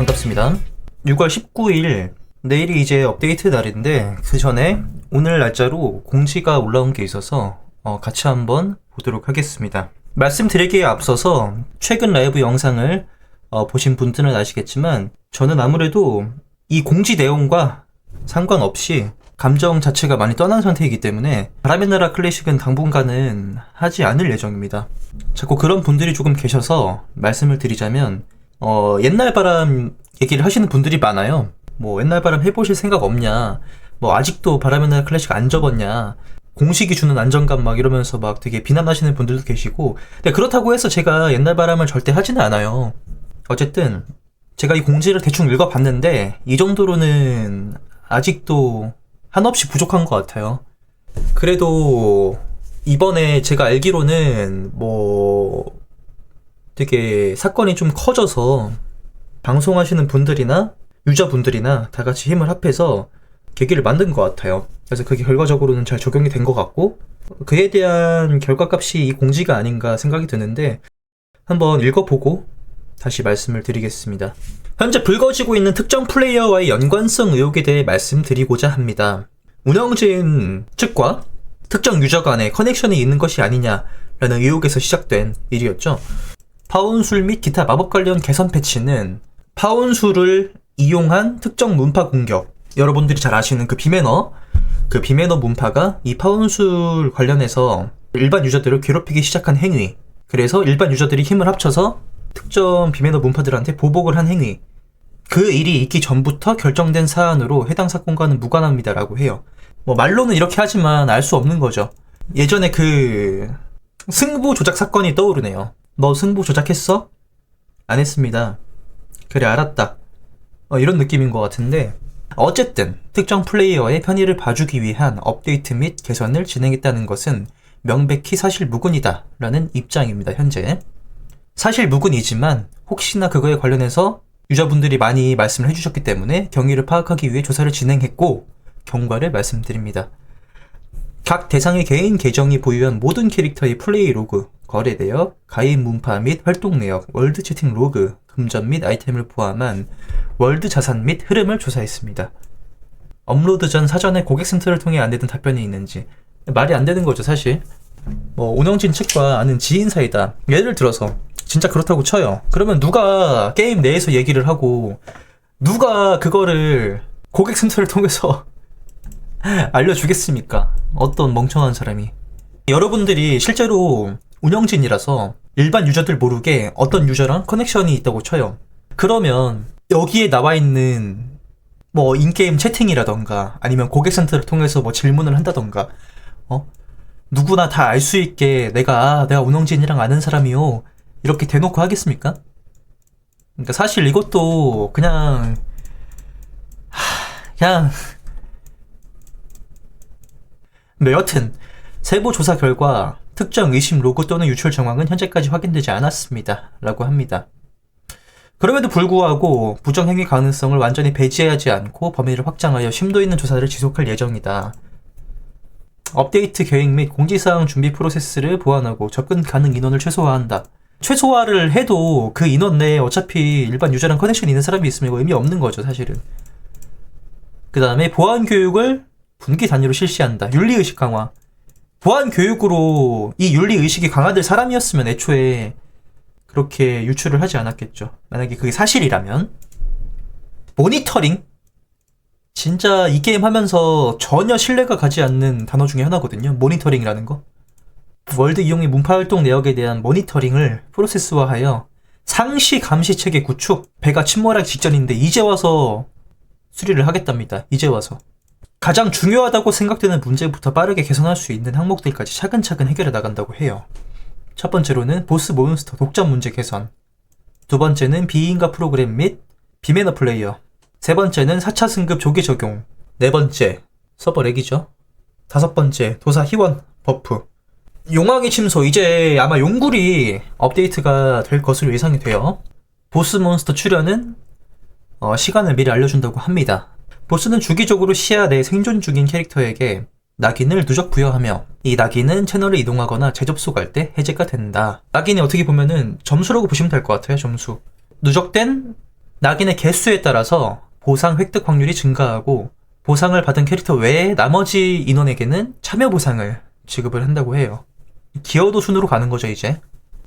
반갑습니다. 6월 19일 내일이 이제 업데이트 날인데 그 전에 오늘 날짜로 공지가 올라온 게 있어서 어, 같이 한번 보도록 하겠습니다. 말씀드리기에 앞서서 최근 라이브 영상을 어, 보신 분들은 아시겠지만 저는 아무래도 이 공지 내용과 상관없이 감정 자체가 많이 떠난 상태이기 때문에 바람의 나라 클래식은 당분간은 하지 않을 예정입니다. 자꾸 그런 분들이 조금 계셔서 말씀을 드리자면 어, 옛날 바람 얘기를 하시는 분들이 많아요. 뭐 옛날 바람 해보실 생각 없냐? 뭐 아직도 바람의 나라 클래식 안 접었냐? 공식이 주는 안정감 막 이러면서 막 되게 비난하시는 분들도 계시고 근데 그렇다고 해서 제가 옛날 바람을 절대 하지는 않아요. 어쨌든 제가 이 공지를 대충 읽어봤는데 이 정도로는 아직도 한없이 부족한 것 같아요. 그래도 이번에 제가 알기로는 뭐 되게 사건이 좀 커져서 방송하시는 분들이나 유저분들이나 다 같이 힘을 합해서 계기를 만든 것 같아요. 그래서 그게 결과적으로는 잘 적용이 된 것 같고 그에 대한 결과값이 이 공지가 아닌가 생각이 드는데 한번 읽어보고 다시 말씀을 드리겠습니다. 현재 불거지고 있는 특정 플레이어와의 연관성 의혹에 대해 말씀드리고자 합니다. 운영진 측과 특정 유저 간에 커넥션이 있는 것이 아니냐라는 의혹에서 시작된 일이었죠. 파운술 및 기타 마법 관련 개선 패치는 파운술을 이용한 특정 문파 공격 여러분들이 잘 아시는 그 비매너 그 비매너 문파가 이 파운술 관련해서 일반 유저들을 괴롭히기 시작한 행위 그래서 일반 유저들이 힘을 합쳐서 특정 비매너 문파들한테 보복을 한 행위 그 일이 있기 전부터 결정된 사안으로 해당 사건과는 무관합니다라고 해요. 뭐 말로는 이렇게 하지만 알 수 없는 거죠. 예전에 그 승부 조작 사건이 떠오르네요. 너 승부 조작했어? 안 했습니다. 그래 알았다. 어, 이런 느낌인 것 같은데 어쨌든 특정 플레이어의 편의를 봐주기 위한 업데이트 및 개선을 진행했다는 것은 명백히 사실 무근이다 라는 입장입니다 현재 사실 무근이지만 혹시나 그거에 관련해서 유저분들이 많이 말씀을 해주셨기 때문에 경위를 파악하기 위해 조사를 진행했고 경과를 말씀드립니다. 각 대상의 개인 계정이 보유한 모든 캐릭터의 플레이 로그, 거래 내역, 가입 문파 및 활동 내역, 월드 채팅 로그, 금전 및 아이템을 포함한 월드 자산 및 흐름을 조사했습니다. 업로드 전 사전에 고객센터를 통해 안내된 답변이 있는지 말이 안 되는 거죠 사실. 뭐 운영진 측과 아는 지인 사이다. 예를 들어서 진짜 그렇다고 쳐요. 그러면 누가 게임 내에서 얘기를 하고 누가 그거를 고객센터를 통해서 알려주겠습니까? 어떤 멍청한 사람이. 여러분들이 실제로 운영진이라서 일반 유저들 모르게 어떤 유저랑 커넥션이 있다고 쳐요. 그러면 여기에 나와 있는 뭐 인게임 채팅이라던가 아니면 고객센터를 통해서 뭐 질문을 한다던가 어? 누구나 다 알 수 있게 내가 아, 내가 운영진이랑 아는 사람이요 이렇게 대놓고 하겠습니까? 그러니까 사실 이것도 그냥 하, 그냥 네, 여튼 세부 조사 결과 특정 의심 로고 또는 유출 정황은 현재까지 확인되지 않았습니다. 라고 합니다. 그럼에도 불구하고 부정행위 가능성을 완전히 배제하지 않고 범위를 확장하여 심도 있는 조사를 지속할 예정이다. 업데이트 계획 및 공지사항 준비 프로세스를 보완하고 접근 가능 인원을 최소화한다. 최소화를 해도 그 인원 내에 어차피 일반 유저랑 커넥션이 있는 사람이 있으면 의미 없는 거죠, 사실은. 그 다음에 보안 교육을 분기 단위로 실시한다. 윤리의식 강화. 보안 교육으로 이 윤리 의식이 강화될 사람이었으면 애초에 그렇게 유출을 하지 않았겠죠. 만약에 그게 사실이라면. 모니터링? 진짜 이 게임 하면서 전혀 신뢰가 가지 않는 단어 중에 하나거든요. 모니터링이라는 거. 월드 이용의 문파 활동 내역에 대한 모니터링을 프로세스화하여 상시 감시 체계 구축. 배가 침몰하기 직전인데 이제 와서 수리를 하겠답니다. 이제 와서. 가장 중요하다고 생각되는 문제부터 빠르게 개선할 수 있는 항목들까지 차근차근 해결해 나간다고 해요. 첫 번째로는 보스 몬스터 독점 문제 개선. 두 번째는 비인가 프로그램 및 비매너 플레이어. 세 번째는 4차 승급 조기 적용. 네 번째, 서버 렉이죠. 다섯 번째, 도사 희원 버프. 용왕의 침소, 이제 아마 용굴이 업데이트가 될 것으로 예상이 돼요. 보스 몬스터 출현은 어, 시간을 미리 알려준다고 합니다. 보스는 주기적으로 시야 내 생존 중인 캐릭터에게 낙인을 누적 부여하며 이 낙인은 채널을 이동하거나 재접속할 때 해제가 된다. 낙인이 어떻게 보면은 점수라고 보시면 될 것 같아요. 점수. 누적된 낙인의 개수에 따라서 보상 획득 확률이 증가하고 보상을 받은 캐릭터 외에 나머지 인원에게는 참여 보상을 지급을 한다고 해요. 기여도 순으로 가는 거죠, 이제.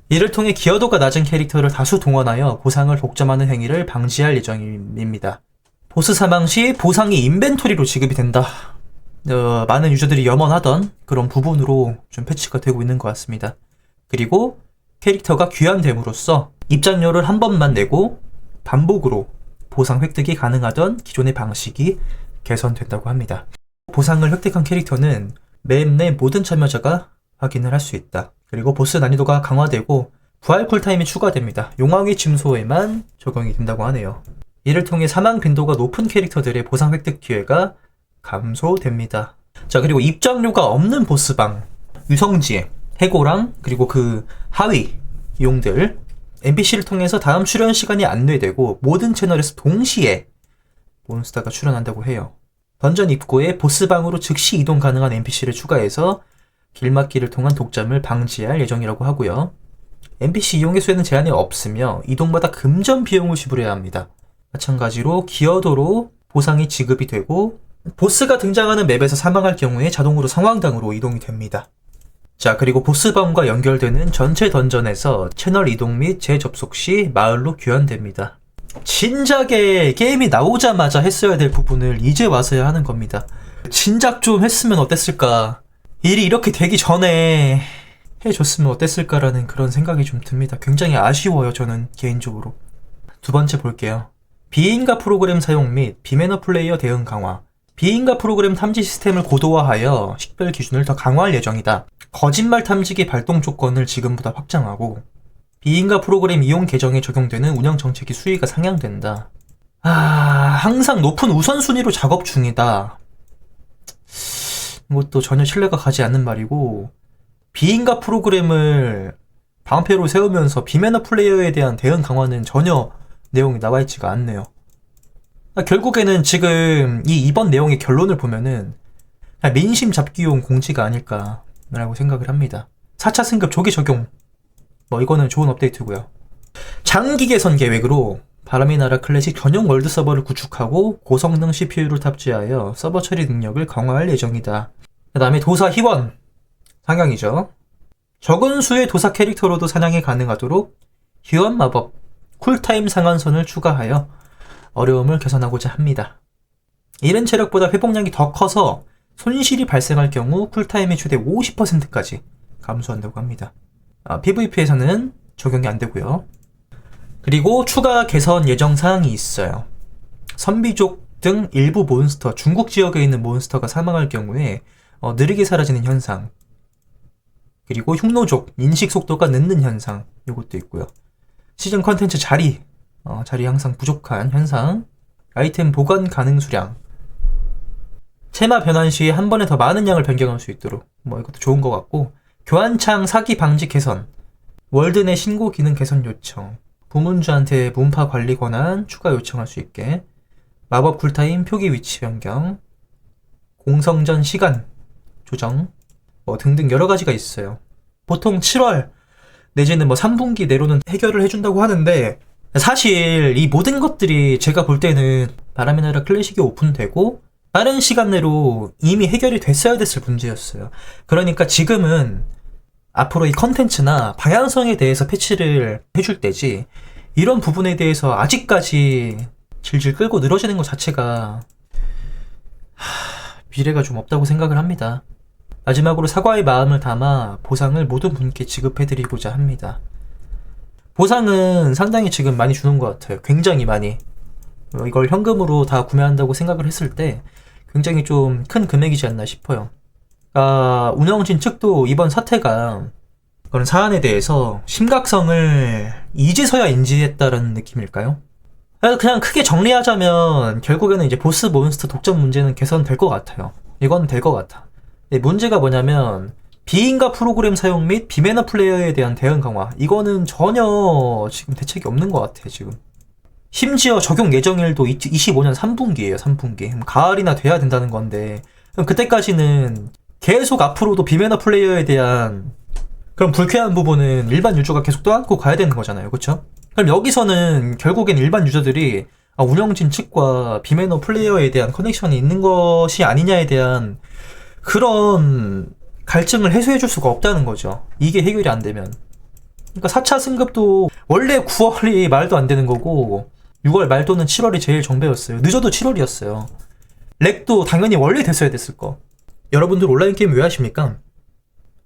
이를 통해 기여도가 낮은 캐릭터를 다수 동원하여 보상을 독점하는 행위를 방지할 예정입니다. 보스 사망 시 보상이 인벤토리로 지급이 된다. 어, 많은 유저들이 염원하던 그런 부분으로 좀 패치가 되고 있는 것 같습니다. 그리고 캐릭터가 귀환됨으로써 입장료를 한 번만 내고 반복으로 보상 획득이 가능하던 기존의 방식이 개선된다고 합니다. 보상을 획득한 캐릭터는 맵 내 모든 참여자가 확인을 할 수 있다. 그리고 보스 난이도가 강화되고 부활 쿨타임이 추가됩니다. 용왕의 침소에만 적용이 된다고 하네요. 이를 통해 사망 빈도가 높은 캐릭터들의 보상 획득 기회가 감소됩니다. 자, 그리고 입장료가 없는 보스방, 유성지, 해고랑 그리고 그 하위 용들 NPC를 통해서 다음 출연 시간이 안내되고 모든 채널에서 동시에 몬스터가 출연한다고 해요. 던전 입구에 보스방으로 즉시 이동 가능한 NPC를 추가해서 길막기를 통한 독점을 방지할 예정이라고 하고요. NPC 이용의 수에는 제한이 없으며 이동마다 금전 비용을 지불해야 합니다. 마찬가지로 기여도로 보상이 지급이 되고 보스가 등장하는 맵에서 사망할 경우에 자동으로 상황당으로 이동이 됩니다. 자, 그리고 보스방과 연결되는 전체 던전에서 채널 이동 및 재접속 시 마을로 귀환됩니다. 진작에 게임이 나오자마자 했어야 될 부분을 이제 와서야 하는 겁니다. 진작 좀 했으면 어땠을까? 일이 이렇게 되기 전에 해줬으면 어땠을까라는 그런 생각이 좀 듭니다. 굉장히 아쉬워요, 저는 개인적으로. 두 번째 볼게요. 비인가 프로그램 사용 및 비매너 플레이어 대응 강화. 비인가 프로그램 탐지 시스템을 고도화하여 식별 기준을 더 강화할 예정이다. 거짓말 탐지기 발동 조건을 지금보다 확장하고 비인가 프로그램 이용 계정에 적용되는 운영 정책이 수위가 상향된다. 아, 항상 높은 우선순위로 작업 중이다. 이것도 전혀 신뢰가 가지 않는 말이고 비인가 프로그램을 방패로 세우면서 비매너 플레이어에 대한 대응 강화는 전혀 내용이 나와 있지가 않네요. 아, 결국에는 지금 이 이번 내용의 결론을 보면은 민심 잡기용 공지가 아닐까라고 생각을 합니다. 4차 승급 조기 적용. 뭐 이거는 좋은 업데이트고요. 장기 개선 계획으로 바람의 나라 클래식 전용 월드 서버를 구축하고 고성능 CPU를 탑재하여 서버 처리 능력을 강화할 예정이다. 그 다음에 도사 희원 상향이죠. 적은 수의 도사 캐릭터로도 사냥이 가능하도록 희원 마법 쿨타임 상한선을 추가하여 어려움을 개선하고자 합니다. 이른 체력보다 회복량이 더 커서 손실이 발생할 경우 쿨타임의 최대 50%까지 감소한다고 합니다. 아, PVP에서는 적용이 안 되고요. 그리고 추가 개선 예정 사항이 있어요. 선비족 등 일부 몬스터, 중국 지역에 있는 몬스터가 사망할 경우에 어, 느리게 사라지는 현상. 그리고 흉노족, 인식 속도가 늦는 현상. 이것도 있고요. 시즌 컨텐츠 자리, 어, 자리 항상 부족한 현상. 아이템 보관 가능 수량. 테마 변환 시한 번에 더 많은 양을 변경할 수 있도록. 뭐 이것도 좋은 것 같고. 교환창 사기 방지 개선. 월드 내 신고 기능 개선 요청. 부문주한테 문파 관리 권한 추가 요청할 수 있게. 마법 쿨타임 표기 위치 변경. 공성전 시간 조정. 뭐 등등 여러 가지가 있어요. 보통 7월 내지는 뭐 3분기 내로는 해결을 해준다고 하는데 사실 이 모든 것들이 제가 볼 때는 바람의 나라 클래식이 오픈되고 빠른 시간 내로 이미 해결이 됐어야 됐을 문제였어요. 그러니까 지금은 앞으로 이 컨텐츠나 방향성에 대해서 패치를 해줄 때지 이런 부분에 대해서 아직까지 질질 끌고 늘어지는 것 자체가 하, 미래가 좀 없다고 생각을 합니다. 마지막으로 사과의 마음을 담아 보상을 모든 분께 지급해드리고자 합니다. 보상은 상당히 지금 많이 주는 것 같아요. 굉장히 많이. 어, 이걸 현금으로 다 구매한다고 생각을 했을 때 굉장히 좀 큰 금액이지 않나 싶어요. 아, 운영진 측도 이번 사태가 그런 사안에 대해서 심각성을 이제서야 인지했다라는 느낌일까요? 그냥 크게 정리하자면 결국에는 이제 보스 몬스터 독점 문제는 개선될 것 같아요. 이건 될 것 같아. 문제가 뭐냐면 비인가 프로그램 사용 및 비매너 플레이어에 대한 대응 강화. 이거는 전혀 지금 대책이 없는 것 같아 지금. 심지어 적용 예정일도 25년 3분기예요 3분기. 가을이나 돼야 된다는 건데. 그때까지는 계속 앞으로도 비매너 플레이어에 대한 그런 불쾌한 부분은 일반 유저가 계속 떠안고 가야 되는 거잖아요 그쵸? 그럼 여기서는 결국엔 일반 유저들이 아, 운영진 측과 비매너 플레이어에 대한 커넥션이 있는 것이 아니냐에 대한 그런 갈증을 해소해 줄 수가 없다는 거죠. 이게 해결이 안 되면. 그러니까 4차 승급도 원래 9월이 말도 안 되는 거고 6월 말 또는 7월이 제일 정배였어요. 늦어도 7월이었어요. 렉도 당연히 원래 됐어야 됐을 거. 여러분들 온라인 게임 왜 하십니까?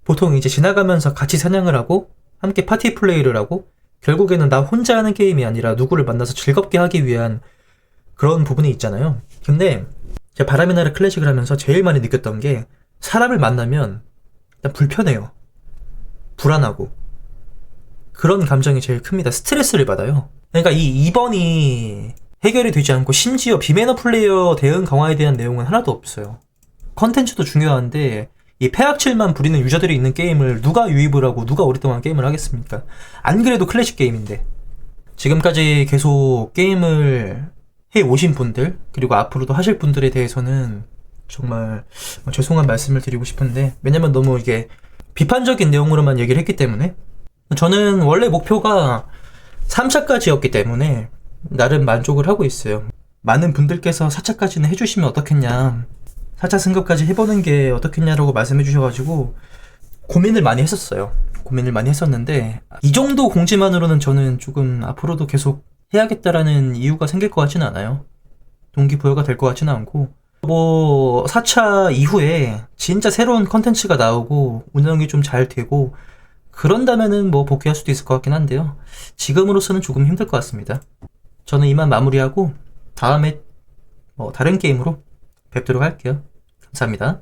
보통 이제 지나가면서 같이 사냥을 하고 함께 파티 플레이를 하고 결국에는 나 혼자 하는 게임이 아니라 누구를 만나서 즐겁게 하기 위한 그런 부분이 있잖아요. 근데 제가 바람의 나라 클래식을 하면서 제일 많이 느꼈던 게 사람을 만나면 일단 불편해요. 불안하고 그런 감정이 제일 큽니다. 스트레스를 받아요. 그러니까 이 2번이 해결이 되지 않고 심지어 비매너 플레이어 대응 강화에 대한 내용은 하나도 없어요. 컨텐츠도 중요한데 이 폐악질만 부리는 유저들이 있는 게임을 누가 유입을 하고 누가 오랫동안 게임을 하겠습니까? 안 그래도 클래식 게임인데 지금까지 계속 게임을 해 오신 분들 그리고 앞으로도 하실 분들에 대해서는 정말 뭐 죄송한 말씀을 드리고 싶은데 왜냐면 너무 이게 비판적인 내용으로만 얘기를 했기 때문에 저는 원래 목표가 3차까지였기 때문에 나름 만족을 하고 있어요. 많은 분들께서 4차까지는 해주시면 어떻겠냐 4차 승급까지 해보는 게 어떻겠냐라고 말씀해 주셔가지고 고민을 많이 했었어요. 고민을 많이 했었는데 이 정도 공지만으로는 저는 조금 앞으로도 계속 해야겠다라는 이유가 생길 것 같지는 않아요. 동기부여가 될 것 같지는 않고 뭐 4차 이후에 진짜 새로운 컨텐츠가 나오고 운영이 좀 잘 되고 그런다면은 뭐 복귀할 수도 있을 것 같긴 한데요. 지금으로서는 조금 힘들 것 같습니다. 저는 이만 마무리하고 다음에 뭐 다른 게임으로 뵙도록 할게요. 감사합니다.